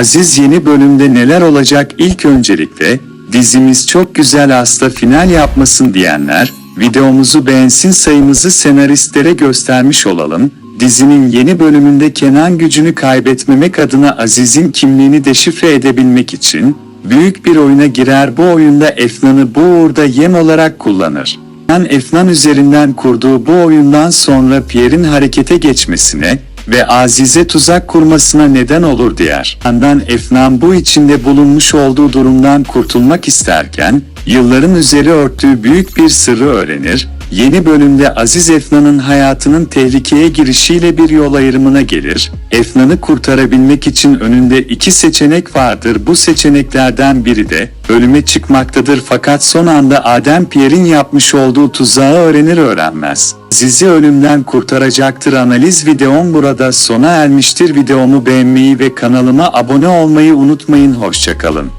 Aziz yeni bölümde neler olacak ilk öncelikle, dizimiz çok güzel hasta final yapmasın diyenler, videomuzu beğensin sayımızı senaristlere göstermiş olalım. Dizinin yeni bölümünde Kenan gücünü kaybetmemek adına Aziz'in kimliğini deşifre edebilmek için, büyük bir oyuna girer bu oyunda Efnan'ı bu uğurda yem olarak kullanır. Kenan Efnan üzerinden kurduğu bu oyundan sonra Pierre'in harekete geçmesine ve Aziz'e tuzak kurmasına neden olur diğer. Yandan Efnan bu içinde bulunmuş olduğu durumdan kurtulmak isterken, yılların üzeri örttüğü büyük bir sırrı öğrenir, Yeni bölümde Aziz Efnan'ın hayatının tehlikeye girişiyle bir yol ayrımına gelir. Efnan'ı kurtarabilmek için önünde iki seçenek vardır. Bu seçeneklerden biri de ölüme çıkmaktadır fakat son anda Adem Pierre'in yapmış olduğu tuzağı öğrenir öğrenmez. Aziz'i ölümden kurtaracaktır analiz videom burada sona ermiştir. Videomu beğenmeyi ve kanalıma abone olmayı unutmayın. Hoşçakalın.